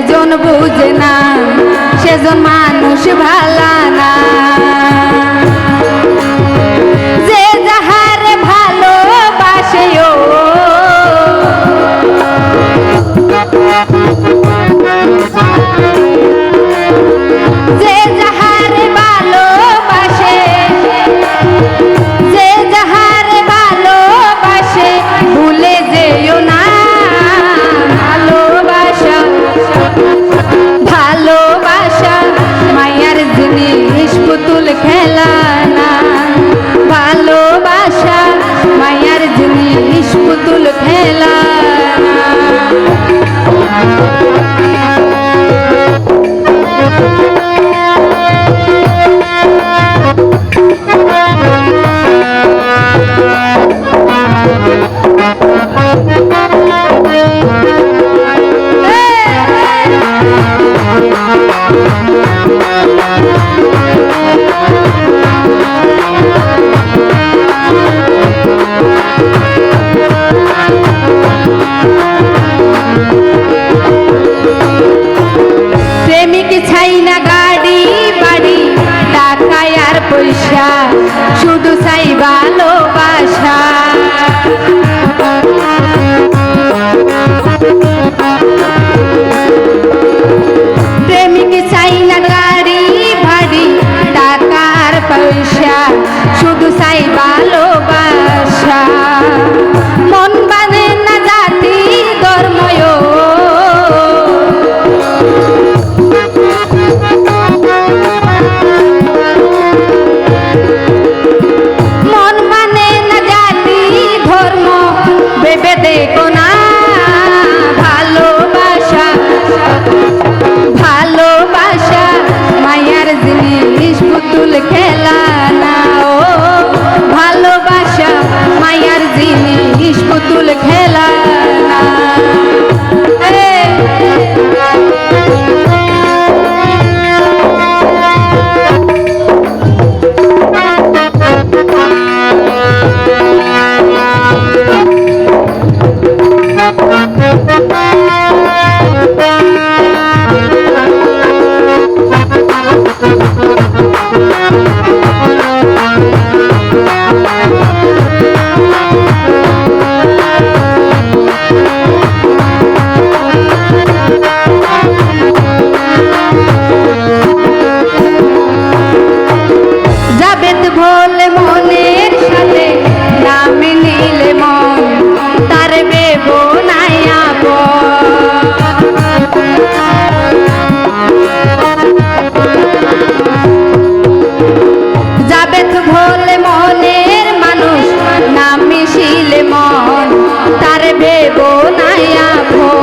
সেজন বুঝে না সেজন মানুষ ভালা না। 来啦。আশা শুধু চাই ভালোবাসা। মায়া ভো